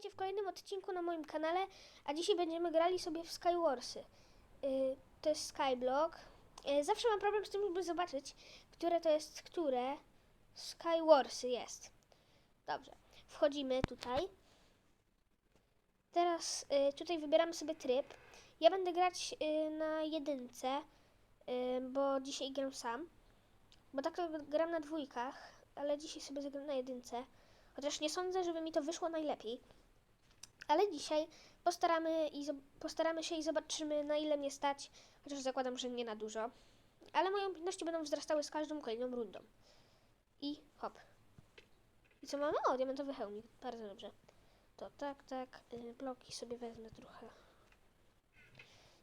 witajcie w kolejnym odcinku na moim kanale, a dzisiaj będziemy grali sobie w Skywarsy. Yy, to jest Skyblock. Yy, zawsze mam problem z tym, żeby zobaczyć, które to jest które. Skywarsy jest. Dobrze, wchodzimy tutaj. Teraz yy, tutaj wybieramy sobie tryb. Ja będę grać yy, na jedynce, yy, bo dzisiaj gram sam. Bo tak gram na dwójkach, ale dzisiaj sobie zagram na jedynce. Chociaż nie sądzę, żeby mi to wyszło najlepiej. Ale dzisiaj postaramy, i postaramy się i zobaczymy, na ile mnie stać. Chociaż zakładam, że nie na dużo. Ale moje umiejętności będą wzrastały z każdą kolejną rundą. I hop. I co mamy? O, diamentowy hełmik. Bardzo dobrze. To tak, tak. y, Bloki sobie wezmę trochę.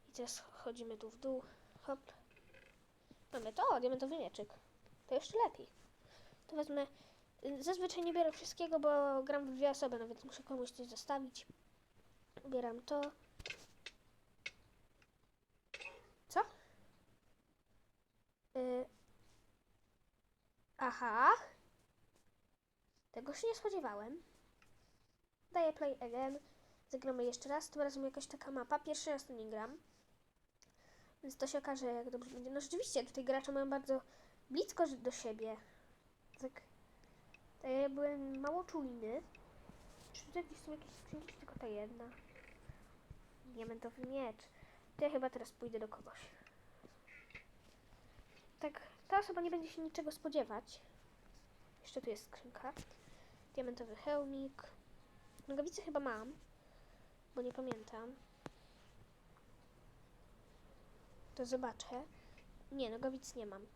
I teraz chodzimy tu w dół. Hop. Mamy to, o, diamentowy mieczyk. To jeszcze lepiej. To wezmę Zazwyczaj nie biorę wszystkiego, bo gram w dwie osoby, no więc muszę komuś coś zostawić. Bieram to. Co? Y... Aha. Tego się nie spodziewałem. Daję play again. Zagramy jeszcze raz. Tym razem jakaś taka mapa. Pierwszy raz to nie gram. Więc to się okaże, jak dobrze będzie. No rzeczywiście, tutaj gracze mają bardzo blisko do siebie. Tak to ja byłem mało czujny. Czy tutaj gdzieś są jakieś skrzynki, tylko ta jedna? Diamentowy miecz. To ja chyba teraz pójdę do kogoś. Tak, ta osoba nie będzie się niczego spodziewać. Jeszcze tu jest skrzynka. Diamentowy hełmik. Nogawice chyba mam, bo nie pamiętam. To zobaczę. Nie, nogawic nie mam.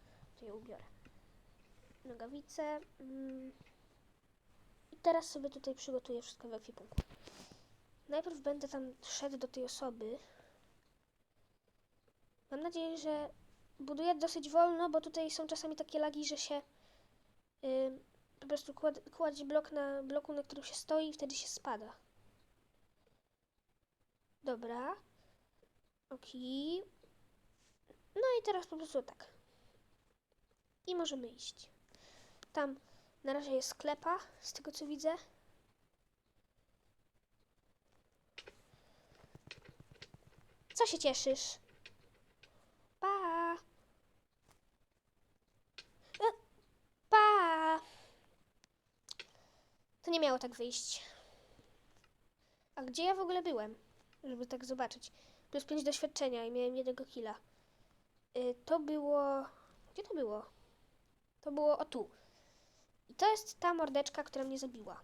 To je ubiorę. Nogawice. Mm. I teraz sobie tutaj przygotuję wszystko w ekwipunku. Najpierw będę tam szedł do tej osoby. Mam nadzieję, że buduję dosyć wolno, bo tutaj są czasami takie lagi, że się ym, po prostu kład, kładzie blok na bloku, na którym się stoi i wtedy się spada. Dobra. Okej. No i teraz po prostu tak. I możemy iść. Tam na razie jest sklepa, z tego co widzę. Co się cieszysz? Pa! E, Pa! To nie miało tak wyjść. A gdzie ja w ogóle byłem? Żeby tak zobaczyć. Plus 5 doświadczenia i miałem jednego killa. Y, to było... Gdzie to było? To było o tu. To jest ta mordeczka, która mnie zabiła.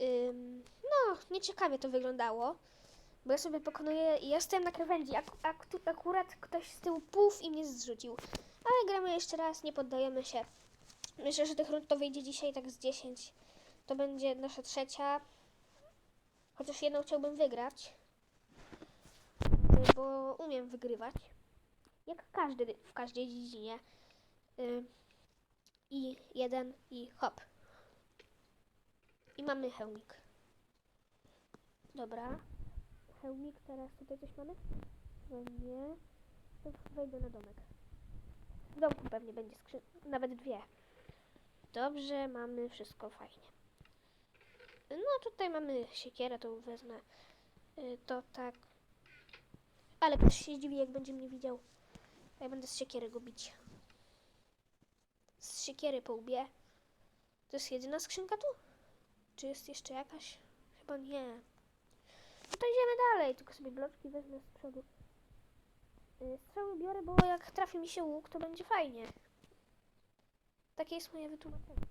Ym, no, nieciekawie to wyglądało. Bo ja sobie pokonuję. Ja na krawędzi, ak tu akurat ktoś z tyłu puf i mnie zrzucił. Ale gramy jeszcze raz, nie poddajemy się. Myślę, że tych rund to wyjdzie dzisiaj tak z 10. To będzie nasza trzecia. Chociaż jedną chciałbym wygrać. Bo umiem wygrywać. Jak każdy w każdej dziedzinie. Y, i jeden i hop. I mamy hełmik. Dobra. Hełmik, teraz tutaj coś mamy? Chyba nie. To wejdę na domek. W domku pewnie będzie skrzyn... Nawet dwie. Dobrze, mamy wszystko fajnie. No tutaj mamy siekierę, to wezmę. Y, To tak. Ale ktoś się zdziwi, jak będzie mnie widział. Ja będę z siekiery go bić z siekiery po łbie. To jest jedyna skrzynka tu? Czy jest jeszcze jakaś? Chyba nie. No to idziemy dalej, tylko sobie bloczki wezmę z przodu. Y, Strzały biorę, bo jak trafi mi się łuk, to będzie fajnie. Takie jest moje wytłumaczenie.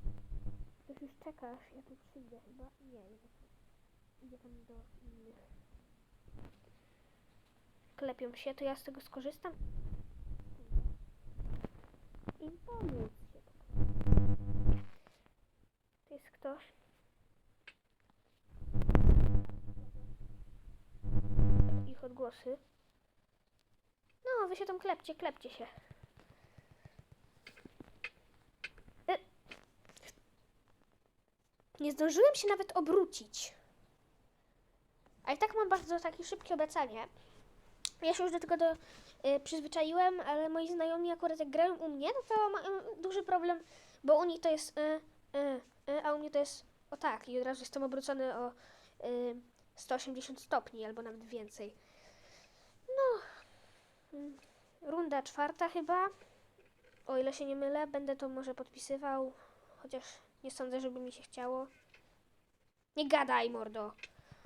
Ktoś już czeka, aż ja tu przyjdę chyba. Nie, Idzie tam do innych. Klepią się, to ja z tego skorzystam. I pomóc ktoś. Ich odgłosy. No, wy się tam klepcie, klepcie się. E. Nie zdążyłem się nawet obrócić. A i tak mam bardzo takie szybkie obracanie. Ja się już do tego do, y, przyzwyczaiłem, ale moi znajomi akurat jak grają u mnie, no to mają duży problem, bo u nich to jest y, y, a u mnie to jest O tak, i od razu jestem obrócony o y, 180 stopni, albo nawet więcej. No, mm, runda czwarta chyba. O ile się nie mylę, będę to może podpisywał, chociaż nie sądzę, żeby mi się chciało. Nie gadaj, mordo.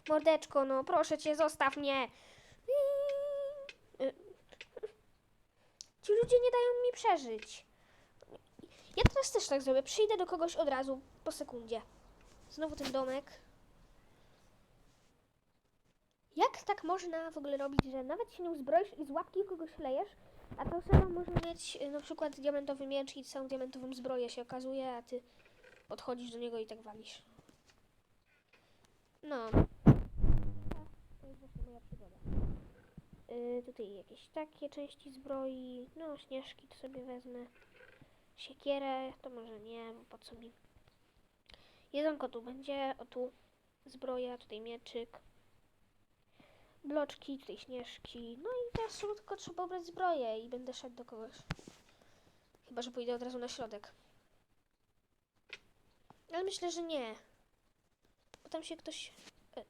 Mordeczko, no proszę cię, zostaw mnie. Y, Ci ludzie nie dają mi przeżyć. Ja teraz też tak zrobię. Przyjdę do kogoś od razu, po sekundzie. Znowu ten domek. Jak tak można w ogóle robić, że nawet się nie uzbroisz i z łapki kogoś lejesz, a ta osoba może mieć y, na przykład diamentowy miecz i całą diamentową zbroję się okazuje, a ty podchodzisz do niego i tak walisz. No. To jest właśnie moja przygoda. Y, tutaj jakieś takie części zbroi. No, śnieżki to sobie wezmę. Siekierę to może nie, bo po co mi. Jedzonko tu będzie, o tu zbroja, tutaj mieczyk. Bloczki, tutaj śnieżki. No i teraz tylko trzeba ubrać zbroję i będę szedł do kogoś. Chyba, że pójdę od razu na środek. Ale myślę, że nie. Bo tam się ktoś... e.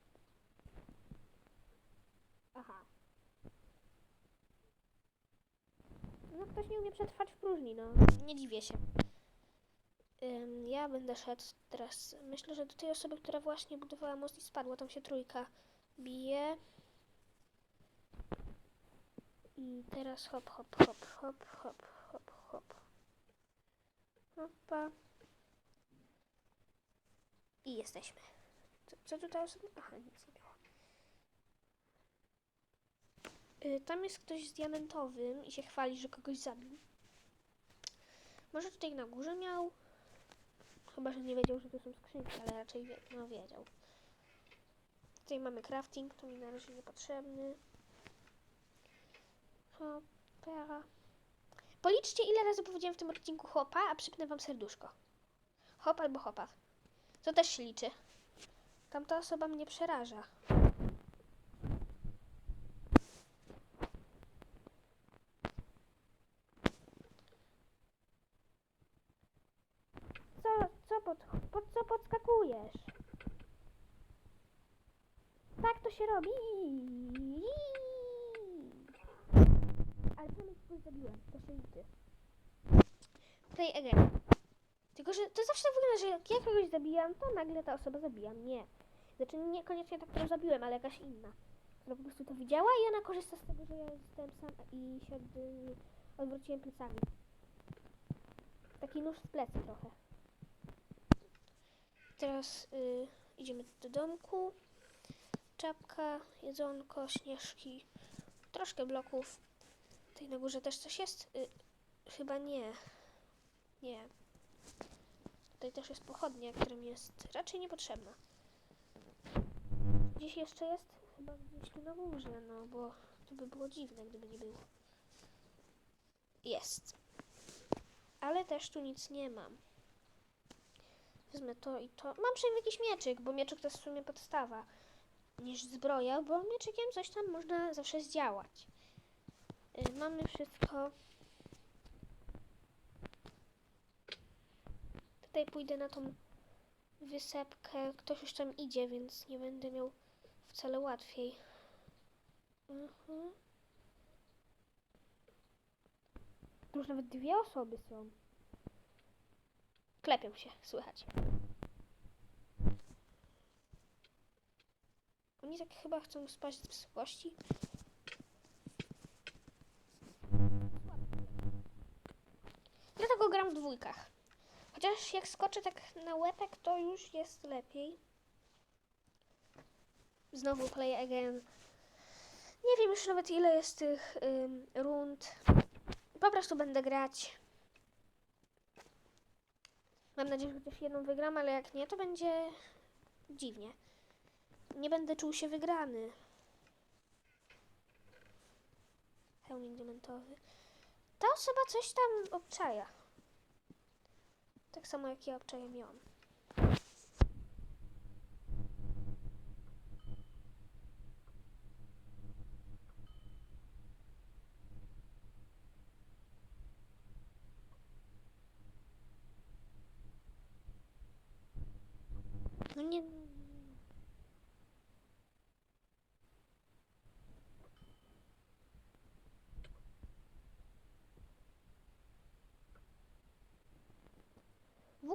Aha. No ktoś nie umie przetrwać w próżni, no. Nie dziwię się. Ja będę szedł teraz. Myślę, że do tej osoby, która właśnie budowała most i spadła, tam się trójka bije. I teraz hop, hop, hop, hop, hop, hop, hop. Hopa. I jesteśmy. Co, co tutaj osoba? Aha, nic nie było. Y, tam jest ktoś z diamentowym i się chwali, że kogoś zabił. Może tutaj na górze miał? Chyba, że nie wiedział, że to są skrzynki, ale raczej wie, no wiedział. Tutaj mamy crafting, to mi na razie niepotrzebny. Hopera. Policzcie, ile razy powiedziałem w tym odcinku hopa, a przypnę wam serduszko. Hop albo hopa. To też się liczy. Tamta osoba mnie przeraża. Co, co pod, pod co podskakujesz? Tak to się robi. Ale przynajmniej kogoś zabiłem, to się. Play again. Tylko, że to zawsze tak wygląda, że jak ja kogoś zabijam, to nagle ta osoba zabija mnie. Znaczy niekoniecznie ta, którą zabiłem, ale jakaś inna. Która po prostu to widziała i ona korzysta z tego, że ja jestem sam i się y, odwróciłem plecami. Taki nóż z plecy trochę. Teraz y, idziemy do domku. Czapka, jedzonko, śnieżki, troszkę bloków. Tutaj na górze też coś jest? Y, chyba nie. Nie. Tutaj też jest pochodnia, która mi jest raczej niepotrzebna. Gdzieś jeszcze jest? Chyba gdzieś tu na górze, no bo to by było dziwne, gdyby nie było. Jest. Ale też tu nic nie mam. Wezmę to i to. Mam przynajmniej jakiś mieczyk, bo mieczyk to jest w sumie podstawa niż zbroja, bo mieczykiem coś tam można zawsze zdziałać. Y, mamy wszystko. Tutaj pójdę na tą wysepkę. Ktoś już tam idzie, więc nie będę miał wcale łatwiej. Mhm. Już nawet dwie osoby są. Klepią się, słychać. Oni tak chyba chcą spać z wysokości. Dlatego gram w dwójkach. Chociaż jak skoczę tak na łepek, to już jest lepiej. Znowu play again. Nie wiem już nawet ile jest tych ym, rund. Po prostu będę grać. Mam nadzieję, że chociaż jedną wygram, ale jak nie, to będzie dziwnie. Nie będę czuł się wygrany. Hełmik diamentowy. Ta osoba coś tam obczaja. Tak samo jak ja obczajam ją.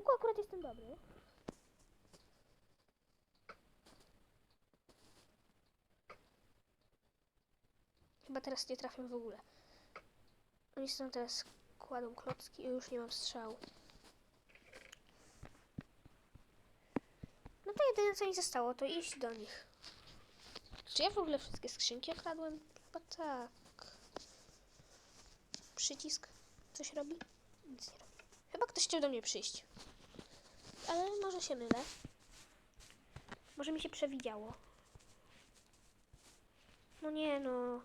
Łuku akurat jestem dobry. Chyba teraz nie trafię w ogóle. Oni są teraz kładą klocki i już nie mam strzału. No to jedyne co mi zostało to iść do nich. Czy ja w ogóle wszystkie skrzynki okradłem? Chyba tak. Przycisk coś robi? Nic nie robi. Chyba ktoś chciał do mnie przyjść. Ale może się mylę. Może mi się przewidziało. No nie no.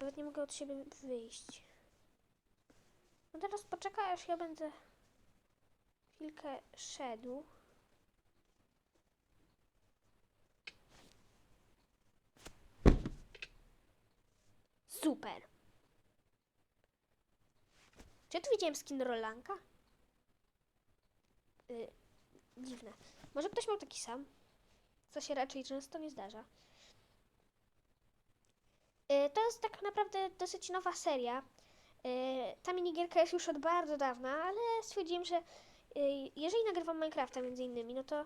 Nawet nie mogę od siebie wyjść. No teraz poczekaj, aż ja będę chwilkę szedł. Super. Czy ja tu widziałem skin Rolanka? Yy, dziwne. Może ktoś miał taki sam? Co się raczej często nie zdarza. Yy, to jest tak naprawdę dosyć nowa seria. Yy, ta minigierka jest już od bardzo dawna, ale stwierdziłem, że yy, jeżeli nagrywam Minecrafta między innymi, no to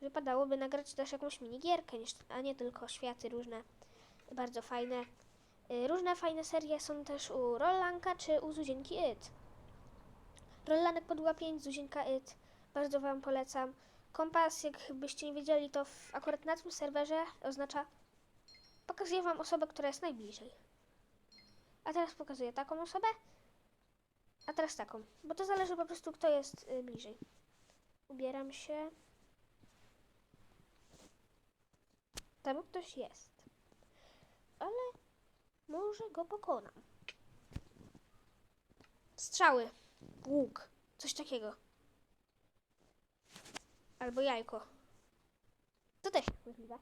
wypadałoby nagrać też jakąś minigierkę, a nie tylko światy różne, bardzo fajne. Yy, różne fajne serie są też u Rollanka czy u Zuzienki It. Rollanek Podła 5, Zuzienka It. Bardzo Wam polecam. Kompas, jakbyście nie wiedzieli, to w, akurat na tym serwerze oznacza pokazuję Wam osobę, która jest najbliżej. A teraz pokazuję taką osobę, a teraz taką, bo to zależy po prostu, kto jest y, bliżej. Ubieram się. Tam ktoś jest. Ale może go pokonam. Strzały. Łuk. Coś takiego. Albo jajko. To też możliwe.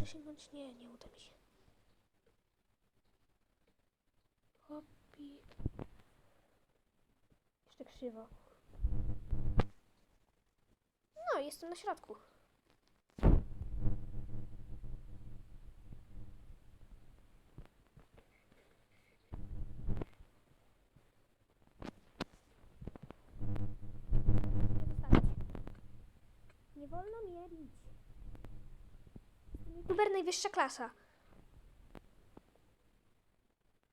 Dosięgnąć? Nie, nie uda mi się. Hopi. Jeszcze krzywo. No, jestem na środku. Nie wolno mnie bić. YouTuber najwyższa klasa.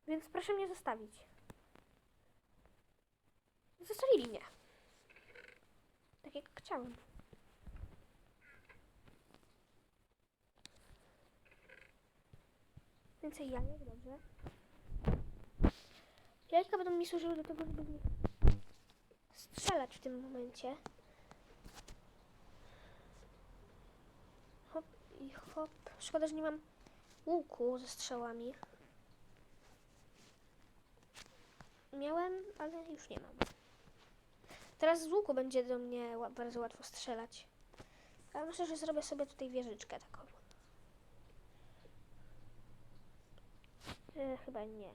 Więc proszę mnie zostawić. Zostawili mnie. Tak jak chciałem. Więcej jajek, dobrze. Jajka będą mi służyły do tego, żeby strzelać w tym momencie. Hop i hop. Szkoda, że nie mam łuku ze strzałami. Miałem, ale już nie mam. Teraz z łuku będzie do mnie bardzo łatwo strzelać. Ale myślę, że zrobię sobie tutaj wieżyczkę taką. E, chyba nie.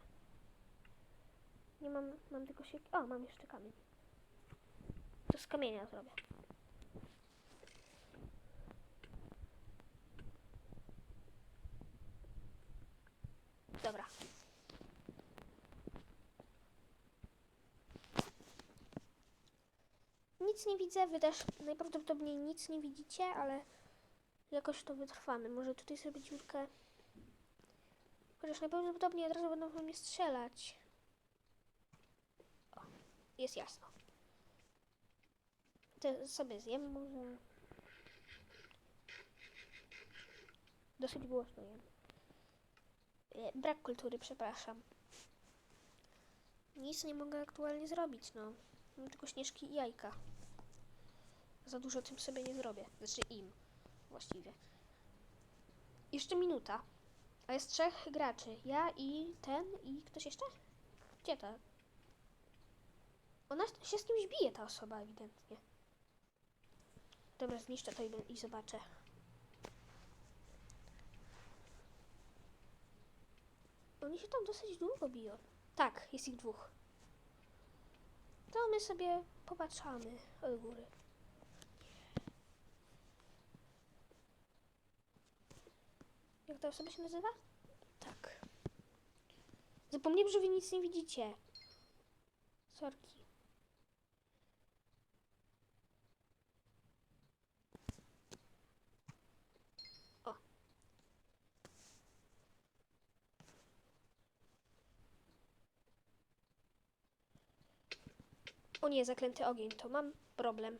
Nie mam, mam tylko się... O, mam jeszcze kamień. To z kamienia zrobię. Dobra. Nic nie widzę, wy też najprawdopodobniej nic nie widzicie, ale jakoś to wytrwamy. Może tutaj zrobić dziurkę. Chociaż najprawdopodobniej od razu będą we mnie strzelać. O, jest jasno. To sobie zjem może. Dosyć głośno jem. E, Brak kultury, przepraszam. Nic nie mogę aktualnie zrobić, no. Mam tylko śnieżki i jajka. Za dużo tym sobie nie zrobię. Znaczy im, właściwie. Jeszcze minuta. A jest trzech graczy. Ja i ten i ktoś jeszcze? Gdzie ta? Ona się z kimś bije, ta osoba ewidentnie. Dobra, zniszczę to i, i zobaczę. Oni się tam dosyć długo biją. Tak, jest ich dwóch. To my sobie popatrzamy od góry. Jak ta osoba się nazywa? Tak. Zapomniałem, że wy nic nie widzicie. Sorki. O nie, zaklęty ogień, to mam problem.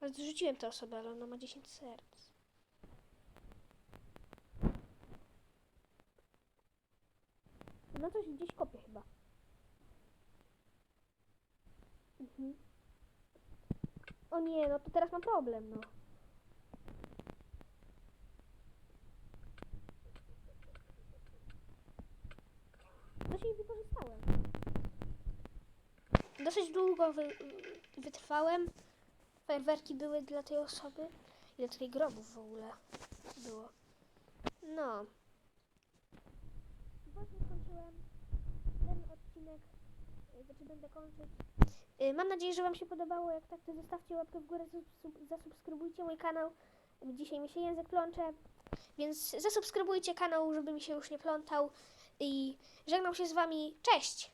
Ale zrzuciłem tę osobę, ale ona ma 10 serc. No coś gdzieś kopie chyba. Mhm. O nie, no to teraz mam problem, no. Dosyć wykorzystałem. Dosyć długo wy, wytrwałem. Fajerwerki były dla tej osoby. Ile tutaj grobów w ogóle było. No. Właśnie skończyłem ten odcinek. y, Znaczy będę kończyć. Y, Mam nadzieję, że Wam się podobało. Jak tak, to zostawcie łapkę w górę, zasub- zasubskrybujcie mój kanał. Dzisiaj mi się język plącze, więc zasubskrybujcie kanał, żeby mi się już nie plątał. I żegnam się z Wami. Cześć!